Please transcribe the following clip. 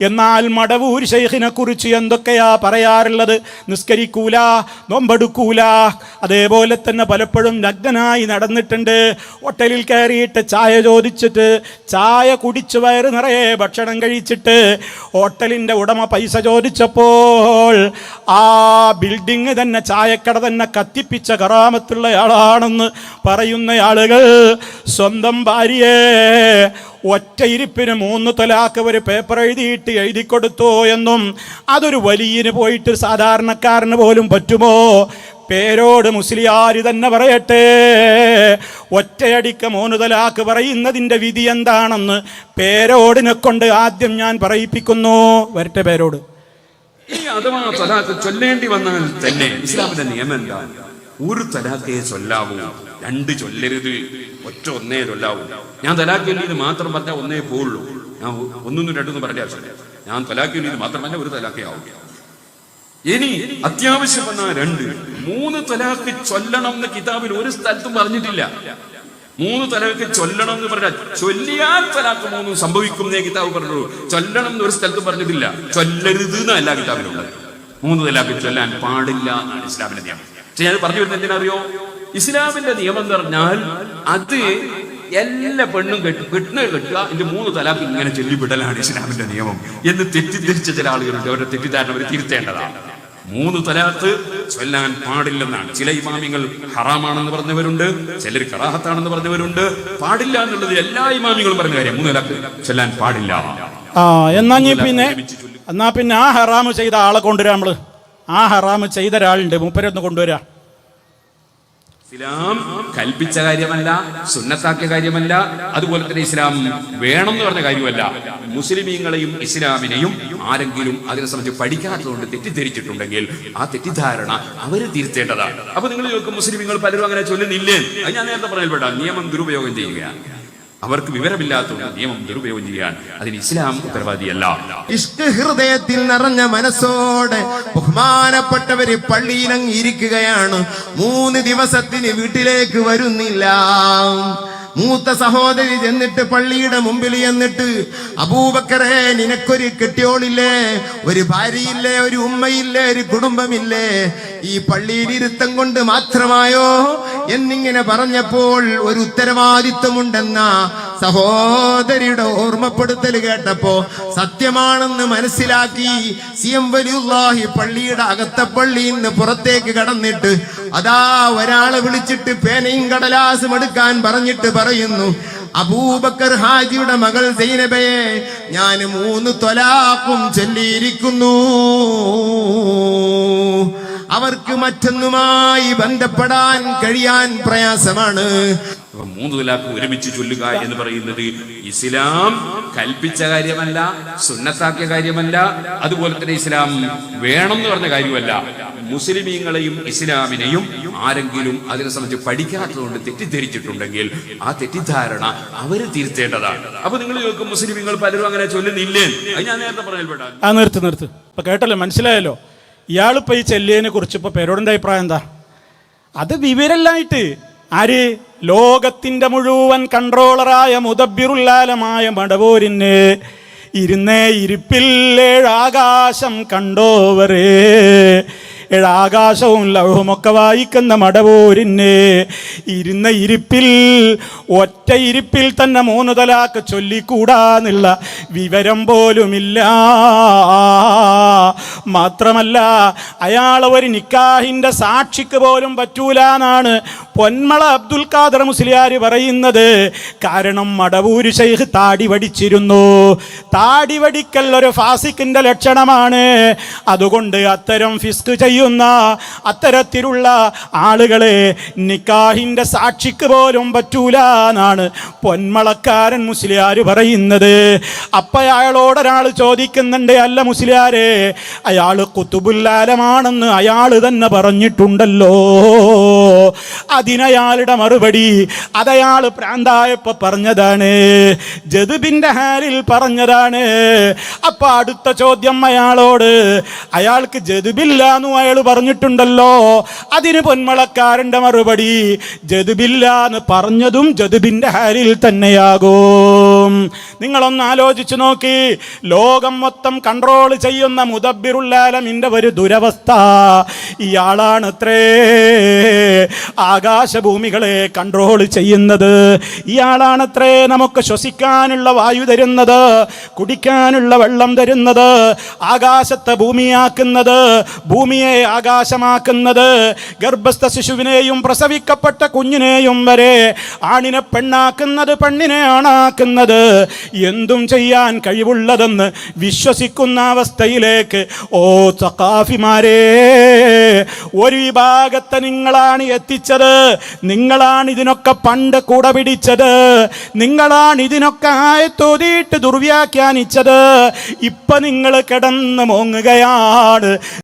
എന്നാൽ മടവൂർ ഷെയ്ഖിനെ കുറിച്ച് എന്തൊക്കെയാ പറയാറുള്ളത്? നിസ്കരിക്കൂല നോമ്പെടുക്കൂല. അതേപോലെ തന്നെ പലപ്പോഴും നഗ്നനായി നടന്നിട്ടുണ്ട്. ഹോട്ടലിൽ കയറിയിട്ട് ചായ ചോദിച്ചിട്ട് ചായ കുടിച്ച് വയറ് നിറയെ ഭക്ഷണം കഴിച്ചിട്ട് ഹോട്ടലിന്റെ ഉടമ പൈസ ചോദിച്ചപ്പോൾ ആ ബിൽഡിങ് തന്നെ ചായക്കട തന്നെ കത്തിപ്പിച്ച കറാമത്തുള്ളയാളാണെന്ന് പറയുന്ന ആളുകൾ സ്വന്തം ഭാര്യയെ ഒറ്റയിരിപ്പിന് മൂന്ന് തലാക്ക് ഒരു പേപ്പർ എഴുതിയിട്ട് എഴുതി കൊടുത്തു എന്നും അതൊരു വലിയന് പോയിട്ട് സാധാരണക്കാരന് പോലും പറ്റുമോ? പേരോട് മുസ്ലിയാർ തന്നെ പറയട്ടെ. ഒറ്റയടിക്ക് മൂന്ന് തലാക്ക് പറയുന്നതിന്റെ വിധി എന്താണെന്ന് പേരോടിനെ കൊണ്ട് ആദ്യം ഞാൻ പറയിപ്പിക്കുന്നു. വരട്ടെ പേരോട്. അഥവാ തലാക്ക് ചൊല്ലേണ്ടി വന്നാൽ തന്നെ ഇസ്ലാമിന്റെ നിയമം എന്താ ഒരു തലാക്കേ ചൊല്ലാവൂ. രണ്ട് ചൊല്ലരുത്. ഒറ്റ ഒന്നേ ചൊല്ലാവൂ ഞാൻ തലാഖ് ചൊല്ലിയത് മാത്രം പറഞ്ഞാൽ ഒന്നേ പോവുള്ളൂ. ഞാൻ ഒന്നൊന്നും രണ്ടൊന്നും പറയേണ്ട ആവശ്യമില്ല ഞാൻ തലാഖ് ചൊല്ലിയത് മാത്രം പറഞ്ഞാൽ ഒരു തലാക്കേ ആവും. ഇനി അത്യാവശ്യം വന്ന രണ്ട്. മൂന്ന് തലാക്ക് ചൊല്ലണം എന്ന് കിതാബിൽ ഒരു സ്ഥലത്തും പറഞ്ഞിട്ടില്ല. മൂന്ന് തലാക്ക് ചൊല്ലണം എന്ന് പറഞ്ഞാൽ ചൊല്ലിയാൽ തലാക്ക് മൂന്നും സംഭവിക്കും എന്നേ കിതാബ് പറഞ്ഞുള്ളൂ. ചൊല്ലണം എന്ന് ഒരു സ്ഥലത്തും പറഞ്ഞിട്ടില്ല. ചൊല്ലരുത് എന്നല്ല കിതാബിലുള്ളത് മൂന്ന് തലാക്ക് ചൊല്ലാൻ പാടില്ല എന്നാണ് ഇസ്ലാമിന്റെ നിയമം. പക്ഷെ ഞാൻ പറഞ്ഞു വരുന്നത് എന്തിനറിയോ ഇസ്ലാമിന്റെ നിയമം എന്ന് പറഞ്ഞാൽ അത് എല്ലാ പെണ്ണും കെട്ടും. കെട്ടുന്ന കെട്ടുക ഇതിന്റെ മൂന്ന് തലാഖ് ഇങ്ങനെ ചൊല്ലിവിടലാണ് ഇസ്ലാമിന്റെ നിയമം. എന്ന് തെറ്റിദ്ധരിച്ച ചില ആളുകളുണ്ട് അവരുടെ തെറ്റിദ്ധാരണ അവർ തിരുത്തേണ്ടതാണ്. മൂന്ന് തലാത്ത് ചൊല്ലാൻ പാടില്ലെന്നാണ്. ചില ഇമാമിങ്ങൾ ഹറാമാണെന്ന് പറഞ്ഞവരുണ്ട് ചിലർ കറാഹത്താണെന്ന് പറഞ്ഞവരുണ്ട്. പാടില്ല എന്നുള്ളത് എല്ലാ ഇമാമികളും പറഞ്ഞ കാര്യം. മൂന്ന് തലാക്ക് ചൊല്ലാൻ പാടില്ല. ആ എന്നാ നീ പിന്നെ എന്നാ പിന്നെ ആ ഹറാമ് ചെയ്ത ആളെ കൊണ്ടുവരാം നമ്മൾ. ആ ഹറാമ് ചെയ്ത ഒരാളുണ്ട് മൂപ്പരൊന്ന് കൊണ്ടുവരാം. ഇസ്ലാം കൽപ്പിച്ച കാര്യമല്ല സുന്നത്താക്കിയ കാര്യമല്ല അതുപോലെ തന്നെ ഇസ്ലാം വേണം എന്ന് പറഞ്ഞ കാര്യമല്ല. മുസ്ലിമീങ്ങളെയും ഇസ്ലാമിനെയും ആരെങ്കിലും അതിനെ സംബന്ധിച്ച് പഠിക്കാത്തതുകൊണ്ട് തെറ്റിദ്ധരിച്ചിട്ടുണ്ടെങ്കിൽ ആ തെറ്റിദ്ധാരണ അവർ തിരുത്തേണ്ടതാണ്. അപ്പൊ നിങ്ങൾ ചോദിക്കും മുസ്ലിമീങ്ങൾ പലരും അങ്ങനെ ചൊല്ലുന്നില്ലേ? അത് ഞാൻ നേരത്തെ പറയൽപ്പെട്ട നിയമം ദുരുപയോഗം ചെയ്യുകയാണ്. അവർക്ക് വിവരമില്ലാത്തതുകൊണ്ട് നിയമം ദുരുപയോഗം ചെയ്യാൻ അതിന് ഇസ്ലാം ഉത്തരവാദിയല്ല. ഹൃദയത്തിൽ നിറഞ്ഞ മനസ്സോടെ ബഹുമാനപ്പെട്ടവര് പള്ളിയിലങ്ങ് ഇരിക്കുകയാണ് മൂന്ന് ദിവസത്തിന് വീട്ടിലേക്ക് വരുന്നില്ല. മൂത്ത സഹോദരി ചെന്നിട്ട് പള്ളിയുടെ മുമ്പിൽ ചെന്നിട്ട് അബൂബക്കറെ നിനക്കൊരു കെട്ടിയോളില്ലേ? ഒരു ഭാര്യയില്ലേ? ഒരു ഉമ്മയില്ലേ? ഒരു കുടുംബമില്ലേ? ഈ പള്ളിയിൽ ഇരുത്തം കൊണ്ട് മാത്രമായോ? എന്നിങ്ങനെ പറഞ്ഞപ്പോൾ ഒരു ഉത്തരവാദിത്വമുണ്ടെന്ന സഹോദരിയുടെ ഓർമ്മപ്പെടുത്തൽ കേട്ടപ്പോ സത്യമാണെന്ന് മനസ്സിലാക്കി സി എം വലിയുള്ളാഹി പള്ളിയുടെ അകത്തെ പള്ളിയിൽ നിന്ന് പുറത്തേക്ക് കടന്നിട്ട് അതാ ഒരാളെ വിളിച്ചിട്ട് പേനയും കടലാസും എടുക്കാൻ പറഞ്ഞിട്ട് പറയുന്നു അബൂബക്കർ ഹാജിയുടെ മകൾ സൈനബയെ ഞാൻ മൂന്ന് തൊലാക്കും ചൊല്ലിയിരിക്കുന്നു. അവർക്ക് മറ്റൊന്നുമായി ബന്ധപ്പെടാൻ കഴിയാൻ പ്രയാസമാണ്. മൂന്ന് തലാഖ് ഒരുമിച്ച് ചൊല്ലുക എന്ന് പറയുന്നത് ഇസ്ലാം കൽപ്പിച്ച കാര്യമല്ല സുന്നത്താക്കിയ കാര്യമല്ല അതുപോലെ തന്നെ ഇസ്ലാം വേണം എന്ന് പറഞ്ഞ കാര്യമല്ല. മുസ്ലിമീങ്ങളെയും ഇസ്ലാമിനെയും ആരെങ്കിലും അതിനെ സംബന്ധിച്ച് പഠിക്കാത്തതുകൊണ്ട് തെറ്റിദ്ധരിച്ചിട്ടുണ്ടെങ്കിൽ ആ തെറ്റിദ്ധാരണ അവർ തിരുത്തേണ്ടതാണ്. അപ്പൊ നിങ്ങൾ മുസ്ലിമീങ്ങൾ പലരും അങ്ങനെ ചൊല്ലുന്നില്ലേ? അത് ഞാൻ നേരത്തെ പറഞ്ഞാൽ ആ നിർത്ത് നിർത്ത്. ഇപ്പൊ കേട്ടല്ലോ മനസ്സിലായല്ലോ. ഇയാളിപ്പോ ഈ ചെല്ലിയതിനെ കുറിച്ച് ഇപ്പോൾ പേരോടിന്റെ അഭിപ്രായം എന്താ? അത് വിവരല്ലായിട്ട് ആര്? ലോകത്തിന്റെ മുഴുവൻ കൺട്രോളറായ മുതബിറുല്ലാലമായ മടവൂരിന് ഇരുന്നേ ഇരിപ്പില്ലേഴാകാശം കണ്ടോവരേ. ഏഴാകാശവും ലൗഹമൊക്കെ വായിക്കുന്ന മടവൂരിന് ഇരുന്ന ഇരിപ്പിൽ ഒറ്റ ഇരിപ്പിൽ തന്നെ മൂന്ന് തലാക്ക് ചൊല്ലിക്കൂടാന്നുള്ള വിവരം പോലുമില്ല. മാത്രമല്ല അയാൾ ഒരു നിക്കാഹിന്റെ സാക്ഷിക്ക് പോലും പറ്റൂല എന്നാണ് പൊന്മള അബ്ദുൽ ഖാദർ മുസ്ലിയാർ പറയുന്നത്. കാരണം മടവൂര് ഷെയ്ഖ് താടി വടിച്ചിരുന്നു. താടി വടിക്കൽ ഒരു ഫാസിക്കിന്റെ ലക്ഷണമാണ്. അതുകൊണ്ട് അത്തരം ഫിസ്ക് ചെയ്യുന്ന അത്തരത്തിലുള്ള ആളുകളെ നിക്കാഹിന്റെ സാക്ഷിക്ക് പോലും പറ്റൂല എന്നാണ് പൊന്മളക്കാരൻ മുസ്ലിയാർ പറയുന്നത്. അപ്പം അയാളോടൊരാൾ ചോദിക്കുന്നുണ്ട് അല്ല മുസ്ലിയാരെ അയാൾ കുത്തുബുല്ലാലമാണെന്ന് അയാൾ തന്നെ പറഞ്ഞിട്ടുണ്ടല്ലോ. അതിനയാളുടെ മറുപടി അതയാൾ പ്രാന്തായപ്പോൾ പറഞ്ഞതാണ്. ജതുബിന്റെ ഹാലിൽ പറഞ്ഞതാണ്. അപ്പം അടുത്ത ചോദ്യം അയാളോട് അയാൾക്ക് ജതുബില്ല എന്നും അയാൾ പറഞ്ഞിട്ടുണ്ടല്ലോ. അതിന് പൊന്മളക്കാരന്റെ മറുപടി ജതുബില്ല എന്ന് പറഞ്ഞതും ജതുബിന്റെ ഹാലിൽ തന്നെയാകും. നിങ്ങളൊന്ന് ആലോചിച്ചു നോക്കി. ലോകം മൊത്തം കൺട്രോൾ ചെയ്യുന്ന മുദബിറുല്ലാലമിന്റെ ഒരു ദുരവസ്ഥ ഇയാളാണത്രേ ആകാശഭൂമികളെ കൺട്രോൾ ചെയ്യുന്നത്. ഇയാളാണത്രേ നമുക്ക് ശ്വസിക്കാനുള്ള വായു തരുന്നത് കുടിക്കാനുള്ള വെള്ളം തരുന്നത് ആകാശത്തെ ഭൂമിയാക്കുന്നത് ഭൂമിയെ ആകാശമാക്കുന്നത്. ഗർഭസ്ഥ ശിശുവിനെയും പ്രസവിക്കപ്പെട്ട കുഞ്ഞിനെയും വരെ ആണിനെ പെണ്ണാക്കുന്നത് പെണ്ണിനെ ആണാക്കുന്നത് എന്തും ചെയ്യാൻ കഴിവുള്ളതെന്ന് വിശ്വസിക്കുന്ന അവസ്ഥയിലേക്ക് ഓ സഖാഫിമാരെ ഒരു വിഭാഗത്തെ നിങ്ങളാണ് എത്തിച്ചത്. നിങ്ങളാണ് ഇതിനൊക്കെ പണ്ട് കൂട പിടിച്ചത്. നിങ്ങളാണ് ഇതിനൊക്കെ ആയത്തോതിയിട്ട് ദുർവ്യാഖ്യാനിച്ചത്. ഇപ്പൊ നിങ്ങൾ കിടന്ന് മോങ്ങുകയാണ്.